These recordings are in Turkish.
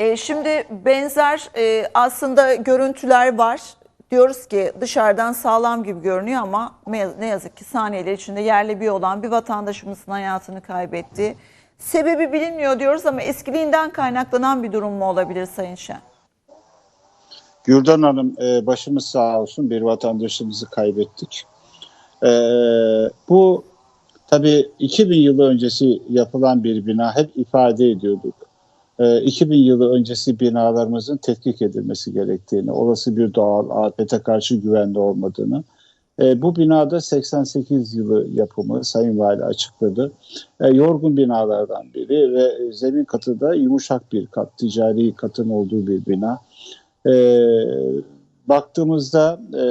E, şimdi benzer e, aslında görüntüler var. Diyoruz ki dışarıdan sağlam gibi görünüyor ama ne yazık ki saniyeler içinde yerli bir olan bir vatandaşımızın hayatını kaybetti. Sebebi bilinmiyor diyoruz ama eskiliğinden kaynaklanan bir durum mu olabilir Sayın Şen? Güldan Hanım e, başımız sağ olsun bir vatandaşımızı kaybettik. Bu tabii 2000 yılı öncesi yapılan bir bina hep ifade ediyorduk. E, 2000 yılı öncesi binalarımızın tetkik edilmesi gerektiğini, olası bir doğal afete karşı güvenli olmadığını. E, bu binada 88 yılı yapımı Sayın Vali açıkladı. E, yorgun binalardan biri ve zemin katı da yumuşak bir kat, ticari katın olduğu bir bina. E, baktığımızda e,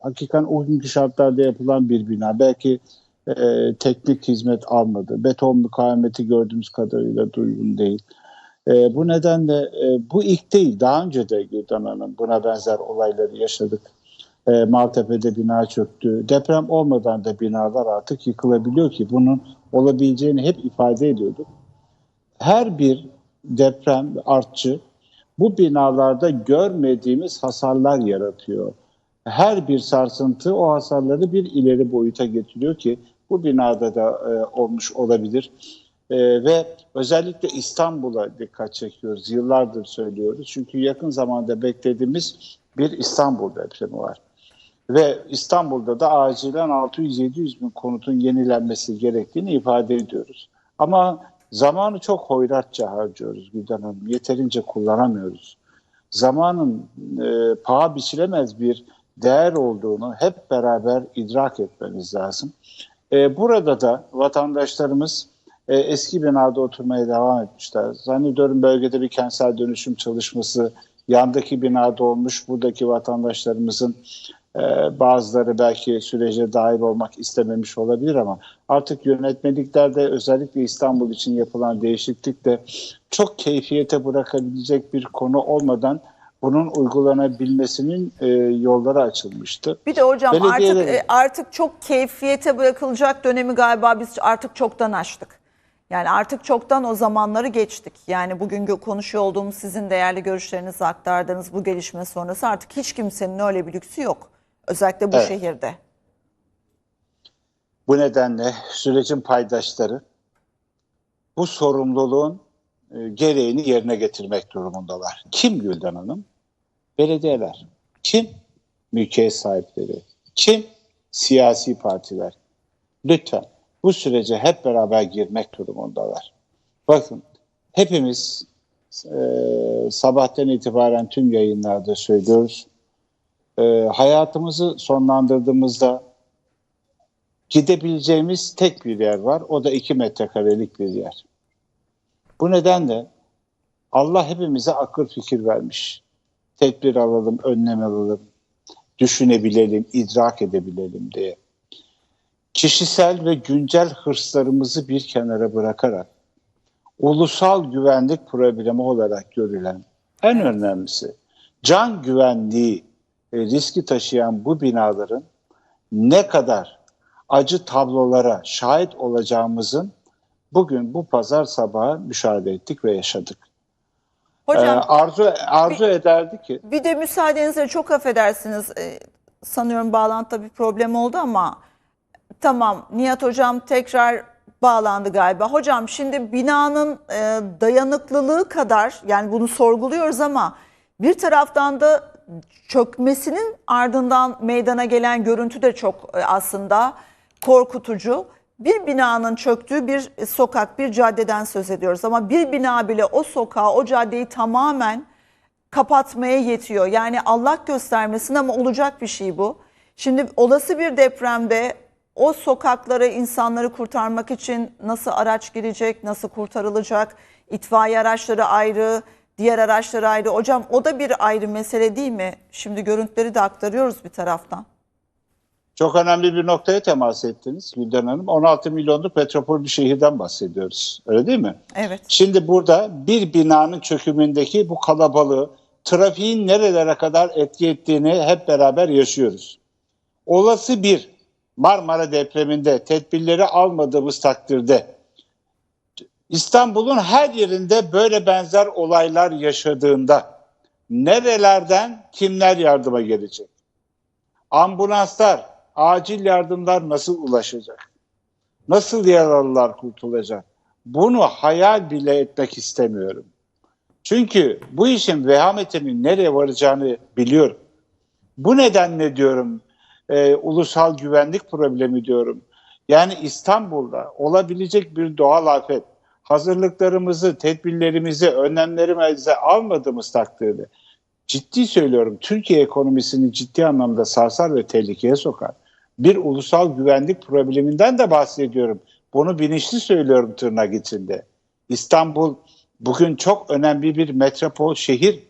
hakikaten o günkü şartlarda yapılan bir bina. Belki e, teknik hizmet almadı. Beton mukavemeti gördüğümüz kadarıyla duygun değil. E, bu nedenle e, bu ilk değil. Daha önce de Güldan Hanım buna benzer olayları yaşadık. E, Maltepe'de bina çöktü. Deprem olmadan da binalar artık yıkılabiliyor ki bunun olabileceğini hep ifade ediyorduk. Her bir deprem artçı bu binalarda görmediğimiz hasarlar yaratıyor. Her bir sarsıntı o hasarları bir ileri boyuta getiriyor ki bu binada da e, olmuş olabilir. E, ve özellikle İstanbul'a dikkat çekiyoruz. Yıllardır söylüyoruz. Çünkü yakın zamanda beklediğimiz bir İstanbul depremi var. Ve İstanbul'da da acilen 600-700 bin konutun yenilenmesi gerektiğini ifade ediyoruz. Ama zamanı çok hoyratça harcıyoruz Gülden Hanım. Yeterince kullanamıyoruz. Zamanın e, paha biçilemez bir değer olduğunu hep beraber idrak etmemiz lazım. E, burada da vatandaşlarımız e, eski binada oturmaya devam etmişler. Zannediyorum bölgede bir kentsel dönüşüm çalışması yandaki binada olmuş. Buradaki vatandaşlarımızın e, bazıları belki sürece dahil olmak istememiş olabilir ama artık yönetmeliklerde özellikle İstanbul için yapılan değişiklikle çok keyfiyete bırakabilecek bir konu olmadan bunun uygulanabilmesinin e, yolları açılmıştı. Bir de hocam artık e, artık çok keyfiyete bırakılacak dönemi galiba biz artık çoktan aştık. Yani artık çoktan o zamanları geçtik. Yani bugün konuşuyor olduğumuz sizin değerli görüşlerinizi aktardığınız bu gelişme sonrası artık hiç kimsenin öyle bir lüksü yok. Özellikle bu Evet. şehirde. Bu nedenle sürecin paydaşları bu sorumluluğun e, gereğini yerine getirmek durumundalar. Kim Gülden Hanım? Belediyeler. Kim? Mülkiyet sahipleri. Kim? Siyasi partiler. Lütfen bu sürece hep beraber girmek durumundalar. Bakın hepimiz e, sabahtan itibaren tüm yayınlarda söylüyoruz. E, hayatımızı sonlandırdığımızda gidebileceğimiz tek bir yer var. O da iki metrekarelik bir yer. Bu nedenle Allah hepimize akıl fikir vermiş. Tedbir alalım, önlem alalım, düşünebilelim, idrak edebilelim diye. Kişisel ve güncel hırslarımızı bir kenara bırakarak ulusal güvenlik problemi olarak görülen en önemlisi can güvenliği e, riski taşıyan bu binaların ne kadar acı tablolara şahit olacağımızın bugün bu pazar sabahı müşahede ettik ve yaşadık. Ee, Hocam arzu arzu ederdi ki bir de müsaadenizle çok affedersiniz. e, sanıyorum bağlantıda bir problem oldu ama tamam Nihat hocam tekrar bağlandı galiba. Hocam şimdi binanın e, dayanıklılığı kadar yani bunu sorguluyoruz ama bir taraftan da çökmesinin ardından meydana gelen görüntü de çok e, aslında korkutucu. Bir binanın çöktüğü bir sokak, bir caddeden söz ediyoruz ama bir bina bile o sokağı, o caddeyi tamamen kapatmaya yetiyor. Yani Allah göstermesin ama olacak bir şey bu. Şimdi olası bir depremde o sokaklara insanları kurtarmak için nasıl araç girecek, nasıl kurtarılacak? İtfaiye araçları ayrı, diğer araçlar ayrı. Hocam o da bir ayrı mesele değil mi? Şimdi görüntüleri de aktarıyoruz bir taraftan. çok önemli bir noktaya temas ettiniz Gülden Hanım. 16 milyonluk metropol bir şehirden bahsediyoruz. Öyle değil mi? Evet. Şimdi burada bir binanın çökümündeki bu kalabalığı, trafiğin nerelere kadar etki ettiğini hep beraber yaşıyoruz. Olası bir Marmara depreminde tedbirleri almadığımız takdirde İstanbul'un her yerinde böyle benzer olaylar yaşadığında nerelerden kimler yardıma gelecek? Ambulanslar, acil yardımlar nasıl ulaşacak? Nasıl yaralılar kurtulacak? Bunu hayal bile etmek istemiyorum. Çünkü bu işin vehametinin nereye varacağını biliyorum. Bu nedenle diyorum e, ulusal güvenlik problemi diyorum. Yani İstanbul'da olabilecek bir doğal afet hazırlıklarımızı, tedbirlerimizi, önlemlerimizi almadığımız takdirde ciddi söylüyorum Türkiye ekonomisini ciddi anlamda sarsar ve tehlikeye sokar. Bir ulusal güvenlik probleminden de bahsediyorum. Bunu bilinçli söylüyorum tırnak içinde. İstanbul bugün çok önemli bir metropol şehir.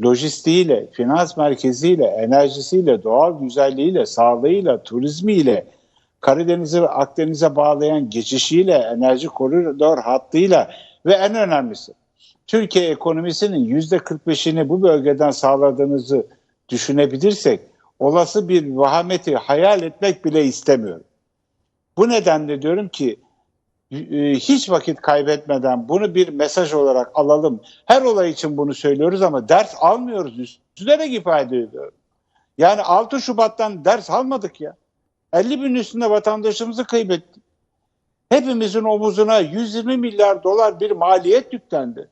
Lojistiğiyle, finans merkeziyle, enerjisiyle, doğal güzelliğiyle, sağlığıyla, turizmiyle, Karadeniz'i ve Akdeniz'e bağlayan geçişiyle, enerji koridor hattıyla ve en önemlisi Türkiye ekonomisinin yüzde 45'ini bu bölgeden sağladığınızı düşünebilirsek olası bir vahameti hayal etmek bile istemiyorum. Bu nedenle diyorum ki hiç vakit kaybetmeden bunu bir mesaj olarak alalım. Her olay için bunu söylüyoruz ama ders almıyoruz. Üstüne ifade ediyorum. Yani 6 Şubat'tan ders almadık ya. 50 bin üstünde vatandaşımızı kaybettik. Hepimizin omuzuna 120 milyar dolar bir maliyet yüklendi.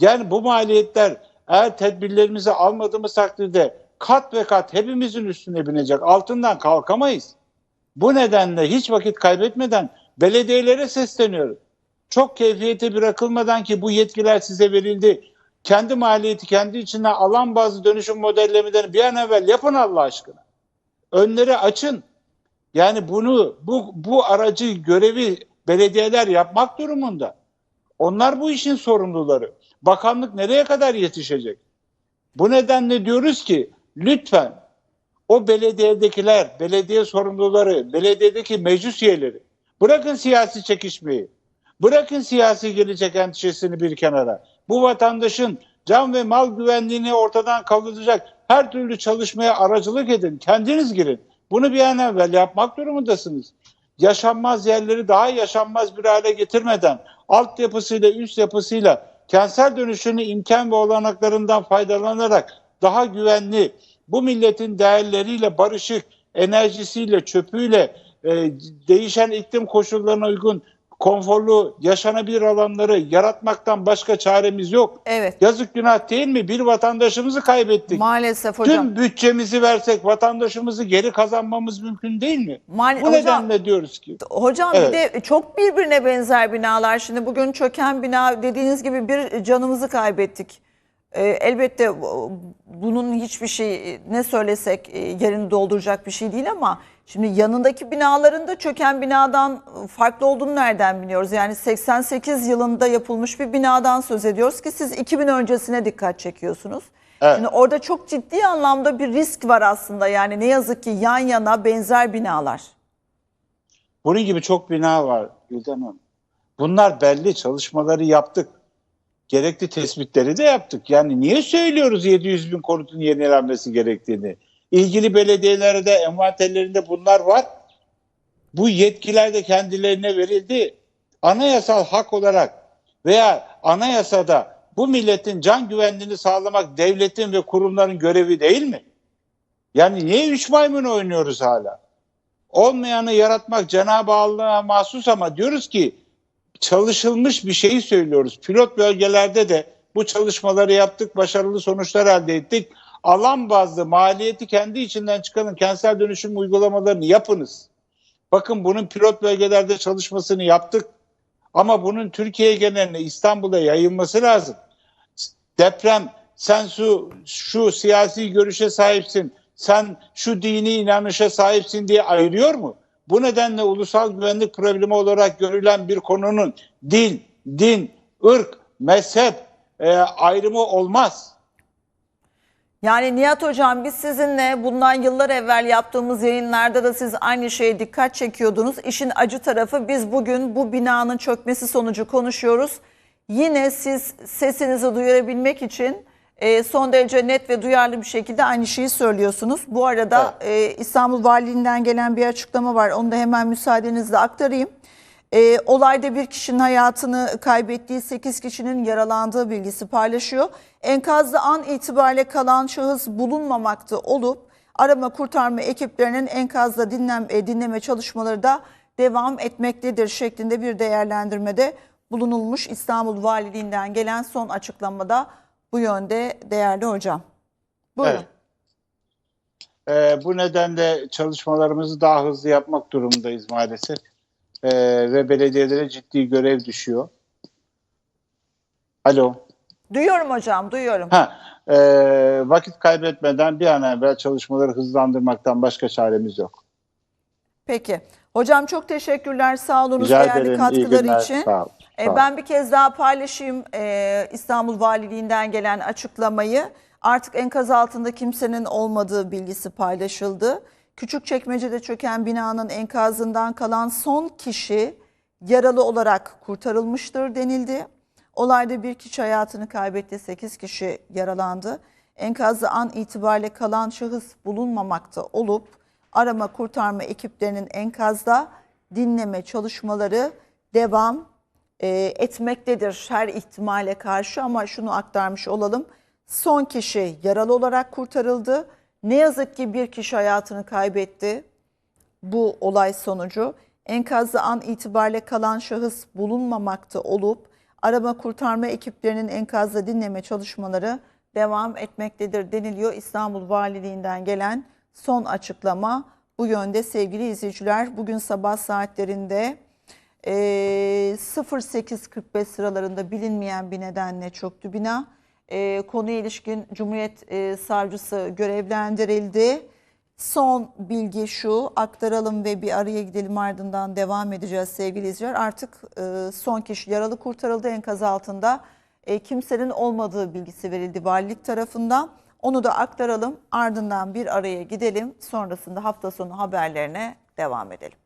Yani bu maliyetler eğer tedbirlerimizi almadığımız takdirde kat ve kat hepimizin üstüne binecek. Altından kalkamayız. Bu nedenle hiç vakit kaybetmeden belediyelere sesleniyorum. Çok keyfiyete bırakılmadan ki bu yetkiler size verildi. Kendi maliyeti kendi içine alan bazı dönüşüm modellerinden bir an evvel yapın Allah aşkına. Önleri açın. Yani bunu bu bu aracı görevi belediyeler yapmak durumunda. Onlar bu işin sorumluları. Bakanlık nereye kadar yetişecek? Bu nedenle diyoruz ki lütfen o belediyedekiler, belediye sorumluları, belediyedeki meclis üyeleri bırakın siyasi çekişmeyi. Bırakın siyasi gelecek endişesini bir kenara. Bu vatandaşın can ve mal güvenliğini ortadan kaldıracak her türlü çalışmaya aracılık edin. Kendiniz girin. Bunu bir an evvel yapmak durumundasınız. Yaşanmaz yerleri daha yaşanmaz bir hale getirmeden altyapısıyla üst yapısıyla kentsel dönüşünü imkan ve olanaklarından faydalanarak daha güvenli, bu milletin değerleriyle barışık, enerjisiyle, çöpüyle, e, değişen iklim koşullarına uygun konforlu yaşanabilir alanları yaratmaktan başka çaremiz yok. Evet. Yazık günah değil mi? Bir vatandaşımızı kaybettik. Maalesef hocam. Tüm bütçemizi versek vatandaşımızı geri kazanmamız mümkün değil mi? Maal- Bu hocam- nedenle diyoruz ki Hocam Evet. bir de çok birbirine benzer binalar. Şimdi bugün çöken bina dediğiniz gibi bir canımızı kaybettik. Ee, elbette bu- bunun hiçbir şey ne söylesek e, yerini dolduracak bir şey değil ama şimdi yanındaki binaların da çöken binadan farklı olduğunu nereden biliyoruz? Yani 88 yılında yapılmış bir binadan söz ediyoruz ki siz 2000 öncesine dikkat çekiyorsunuz. Evet. Şimdi orada çok ciddi anlamda bir risk var aslında. Yani ne yazık ki yan yana benzer binalar. Bunun gibi çok bina var Gülden Hanım. Bunlar belli çalışmaları yaptık. Gerekli tespitleri de yaptık. Yani niye söylüyoruz 700 bin konutun yenilenmesi gerektiğini? İlgili belediyelerde, envanterlerinde bunlar var. Bu yetkiler de kendilerine verildi. Anayasal hak olarak veya anayasada bu milletin can güvenliğini sağlamak devletin ve kurumların görevi değil mi? Yani niye üç maymun oynuyoruz hala? olmayanı yaratmak Cenab-ı Allah'a mahsus ama diyoruz ki çalışılmış bir şeyi söylüyoruz. Pilot bölgelerde de bu çalışmaları yaptık, başarılı sonuçlar elde ettik. Alan bazlı maliyeti kendi içinden çıkanın kentsel dönüşüm uygulamalarını yapınız. Bakın bunun pilot bölgelerde çalışmasını yaptık. Ama bunun Türkiye geneline İstanbul'a yayılması lazım. Deprem sen şu, şu siyasi görüşe sahipsin, sen şu dini inanışa sahipsin diye ayırıyor mu? Bu nedenle ulusal güvenlik problemi olarak görülen bir konunun dil, din, ırk, mezhep e, ayrımı olmaz. Yani Nihat Hocam biz sizinle bundan yıllar evvel yaptığımız yayınlarda da siz aynı şeye dikkat çekiyordunuz. İşin acı tarafı biz bugün bu binanın çökmesi sonucu konuşuyoruz. Yine siz sesinizi duyurabilmek için e, son derece net ve duyarlı bir şekilde aynı şeyi söylüyorsunuz. Bu arada e, İstanbul Valiliğinden gelen bir açıklama var. Onu da hemen müsaadenizle aktarayım. Ee, olayda bir kişinin hayatını kaybettiği 8 kişinin yaralandığı bilgisi paylaşıyor. Enkazda an itibariyle kalan şahıs bulunmamakta olup arama kurtarma ekiplerinin enkazda dinlem, e, dinleme çalışmaları da devam etmektedir şeklinde bir değerlendirmede bulunulmuş. İstanbul Valiliğinden gelen son açıklamada bu yönde değerli hocam. Buyurun. Evet. Ee, bu nedenle çalışmalarımızı daha hızlı yapmak durumundayız maalesef. Ee, ve belediyelere ciddi görev düşüyor. Alo. Duyuyorum hocam, duyuyorum. Ha, e, vakit kaybetmeden bir an evvel çalışmaları hızlandırmaktan başka çaremiz yok. Peki. Hocam çok teşekkürler. Sağ olunuz Rica değerli ederim. İyi katkıları için. Sağ ol. E, ben bir kez daha paylaşayım e, İstanbul Valiliğinden gelen açıklamayı. Artık enkaz altında kimsenin olmadığı bilgisi paylaşıldı. Küçükçekmece'de çöken binanın enkazından kalan son kişi yaralı olarak kurtarılmıştır denildi. Olayda bir kişi hayatını kaybetti, 8 kişi yaralandı. Enkazda an itibariyle kalan şahıs bulunmamakta olup arama kurtarma ekiplerinin enkazda dinleme çalışmaları devam e, etmektedir her ihtimale karşı ama şunu aktarmış olalım. Son kişi yaralı olarak kurtarıldı. Ne yazık ki bir kişi hayatını kaybetti bu olay sonucu. Enkazda an itibariyle kalan şahıs bulunmamakta olup arama kurtarma ekiplerinin enkazda dinleme çalışmaları devam etmektedir deniliyor. İstanbul Valiliğinden gelen son açıklama bu yönde sevgili izleyiciler. Bugün sabah saatlerinde e, 08.45 sıralarında bilinmeyen bir nedenle çöktü bina. E, konuya ilişkin Cumhuriyet Savcısı görevlendirildi. Son bilgi şu aktaralım ve bir araya gidelim ardından devam edeceğiz sevgili izleyiciler. Artık son kişi yaralı kurtarıldı enkaz altında. Kimsenin olmadığı bilgisi verildi valilik tarafından. Onu da aktaralım ardından bir araya gidelim. Sonrasında hafta sonu haberlerine devam edelim.